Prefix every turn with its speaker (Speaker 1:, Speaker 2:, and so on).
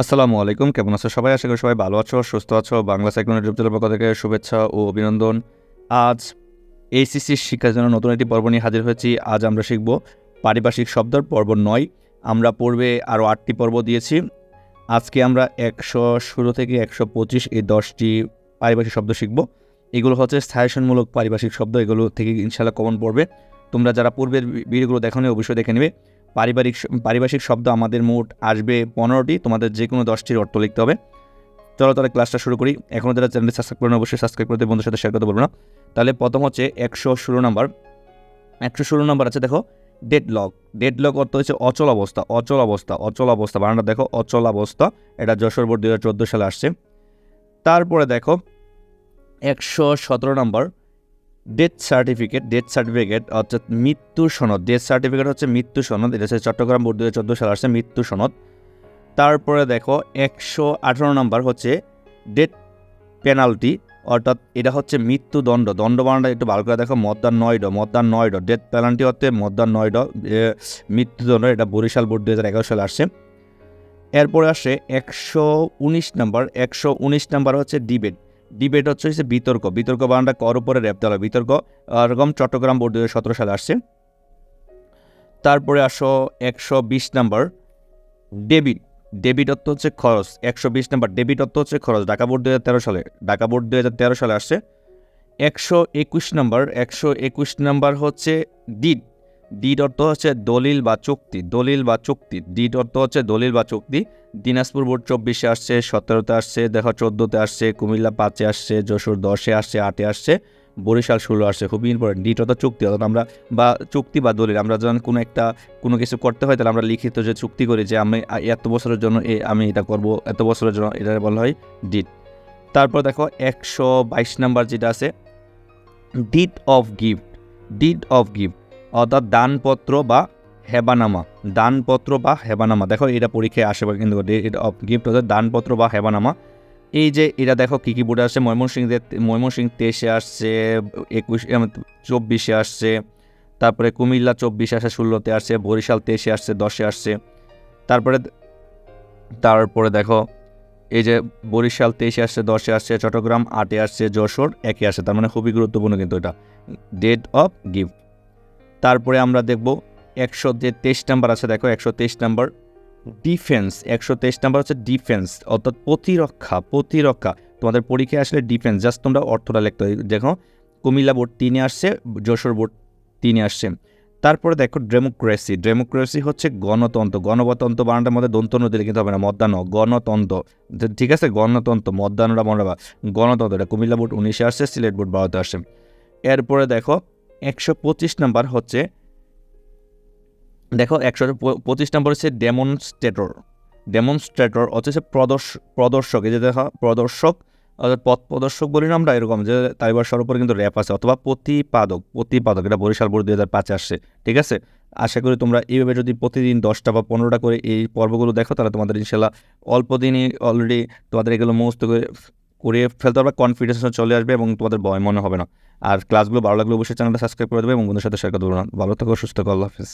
Speaker 1: আসসালামু আলাইকুম, কেমন আছো সবাই? আশা করি সবাই ভালো আছো, সুস্থ আছো। বাংলা সাইক্লোন ইউটিউব পক্ষ থেকে শুভেচ্ছা ও অভিনন্দন। আজ এইসিসির শিক্ষার জন্য নতুন একটি পর্ব নিয়ে হাজির হয়েছি। আজ আমরা শিখব পারিপার্শ্বিক শব্দের পর্ব নয়। আমরা পূর্বে আরও আটটি পর্ব দিয়েছি। আজকে আমরা একশো ষোলো থেকে একশো পঁচিশ এই দশটি পারিপার্শ্বিক শব্দ শিখব। এগুলো হচ্ছে স্থায়ীশনমূলক পারিপার্শ্বিক শব্দ। এগুলো থেকে ইনশাল্লাহ কমন পড়বে। তোমরা যারা পূর্বের ভিডিওগুলো দেখো অবশ্যই দেখে নেবে। পারিবারিক পারিভাষিক শব্দ আমাদের মোট আসবে পনেরোটি, তোমাদের যে কোনো দশটির অর্থ লিখতে হবে। চলো তাহলে ক্লাসটা শুরু করি। এখনও যারা চ্যানেলটি সাবস্ক্রাইব করেন, অবশ্যই সাবস্ক্রাইব করতে বন্ধুর সাথে শেয়ার করতে বলব না। তাহলে প্রথম হচ্ছে একশো ষোলো নম্বর। একশো ষোলো নম্বর আছে, দেখো ডেড লক ডেড লক অর্থ হচ্ছে অচল অবস্থা অচল অবস্থা অচল অবস্থা। বানানটা দেখো, অচল অবস্থা। এটা যশোর বোর্ড দু হাজার চোদ্দ সালে আসছে। তারপরে দেখো, একশো সতেরো নম্বর। ডেথ সার্টিফিকেট ডেথ সার্টিফিকেট অর্থাৎ মৃত্যু সনদ ডেথ সার্টিফিকেট হচ্ছে মৃত্যু সনদ, এটা হচ্ছে চট্টগ্রাম বোর্ড দু হাজার চোদ্দ সালে আসছে মৃত্যু সনদ। তারপরে দেখো, একশো আঠারো নম্বর হচ্ছে ডেথ পেনাল্টি অর্থাৎ এটা হচ্ছে মৃত্যুদণ্ড। দণ্ড বানানটা একটু ভালো করে দেখো মদ্দার নয়ড মদ্দার নয়ড ডেথ পেনাল্টি হচ্ছে মদ্দার নয়ড মৃত্যুদণ্ড, এটা বরিশাল বোর্ড দু হাজার এগারো সালে আসছে। এরপরে আসে একশো উনিশ নম্বর, একশো উনিশ নাম্বার হচ্ছে ডিবেট ডিবেট হচ্ছে হচ্ছে বিতর্ক। বিতর্ক বানানটা কর উপরে রেপতে হবে বিতর্ক এরকম চট্টগ্রাম বোর্ড দু সতেরো সালে আসছে। তারপরে আসো একশো বিশ নাম্বার, ডেবিট। ডেবিট অর্থ হচ্ছে খরচ। একশো বিশ নাম্বার, ডেবিট অর্থ হচ্ছে খরচ। ঢাকা বোর্ড দু হাজার তেরো সালে, ঢাকা বোর্ড দু হাজার তেরো সালে আসছে। একশো একুশ নাম্বার, একশো একুশ নাম্বার হচ্ছে ডিড ডিড অর্থ হচ্ছে দলিল বা চুক্তি, দলিল বা চুক্তি ডিড অর্থ হচ্ছে দলিল বা চুক্তি। দিনাজপুর বোর্ড চব্বিশে আসছে, সতেরোতে আসছে, দেখো চোদ্দোতে আসছে, কুমিল্লা পাঁচে আসছে, যশোর দশে আসছে, আটে আসছে, বরিশাল ষোলো আসছে, খুবই ইম্পর্টেন্ট ডিট অর্থাৎ চুক্তি, অর্থাৎ আমরা বা চুক্তি বা দলিল, আমরা যখন কোনো একটা, কোনো কিছু করতে হয়, তাহলে আমরা লিখিত যে চুক্তি করি যে আমি এত বছরের জন্য এ, আমি এটা করব, এত বছরের জন্য এটা বলা হয় ডিট তারপর দেখো একশো বাইশ নাম্বার যেটা আছে deed of gift deed of gift অর্থাৎ দানপত্র বা হেবানামা। দানপত্র বা হেবানামা। দেখো, এটা পরীক্ষায় আসে বা কিন্তু গিফট অর্থাৎ দানপত্র বা হেবানামা। এই যে এটা দেখো, কী কী বোর্ডে আসছে? ময়মনসিংহে ময়মনসিংহ তেইশে আসছে, একুশ চব্বিশে আসছে, তারপরে কুমিল্লা চব্বিশে আসে ষোলোতে আসছে, বরিশাল তেইশে আসছে, দশে আসছে। তারপরে তারপরে দেখো, এই যে বরিশাল তেইশে আসছে, দশে আসছে, চট্টগ্রাম আটে আসছে, যশোর একে আসছে। তার মানে খুবই গুরুত্বপূর্ণ কিন্তু এটা। ডেট অফ গিফট তারপরে আমরা দেখব একশো যে তেইশ নাম্বার আছে, দেখো একশো তেইশ নাম্বার। ডিফেন্স একশো তেইশ নাম্বার হচ্ছে ডিফেন্স অর্থাৎ প্রতিরক্ষা প্রতিরক্ষা। তোমাদের পরীক্ষায় আসলে ডিফেন্স জাস্ট তোমরা অর্থটা লিখতে দেখো, কুমিল্লা বোর্ড তিনে আসছে, যশোর বোর্ড তিনে আসছে। তারপরে দেখো ডেমোক্রেসি ডেমোক্রেসি হচ্ছে গণতন্ত্র। গণতন্ত্র বানানোর মধ্যে দন্তন্য দিলে কিন্তু হবে না মদ্দানো গণতন্ত্র, ঠিক আছে? গণতন্ত্র মদ্দানোটা মনে গণতন্ত্র, এটা কুমিল্লা বোর্ড উনিশে আসছে, সিলেট বোর্ড বারোতে আসছে। এরপরে দেখো একশো পঁচিশ নাম্বার হচ্ছে, দেখো একশো পঁচিশ নম্বর হচ্ছে ডেমনস্ট্রেটর ডেমনস্ট্রেটর হচ্ছে প্রদর্শ, প্রদর্শক, এই যে দেখো, প্রদর্শক পথ প্রদর্শক বলি না আমরা, এরকম যে তালিবার উপরে কিন্তু র্যাপ আছে, অথবা প্রতিপাদক প্রতিপাদক, এটা বরিশাল বোর্ড দুই হাজার পাঁচে আসছে, ঠিক আছে? আশা করি তোমরা এইভাবে যদি প্রতিদিন দশটা বা পনেরোটা করে এই পর্বগুলো দেখো, তাহলে তোমাদের ইনশাল্লাহ অল্প দিনই অলরেডি তোমাদের এগুলো মুখস্থ করে করে ফেলতে পারবে কনফিডেন্স চলে আসবে এবং তোমাদের ভয় মনে হবে না। আর ক্লাসগুলো ভালো লাগলে অবশ্যই চ্যানেলটা সাবস্ক্রাইব করে দেবে এবং বন্ধুর সাথে শেয়ার দেবো। না ভালো থাকো, সুস্থ থাকো, আল্লাহ হাফিজ।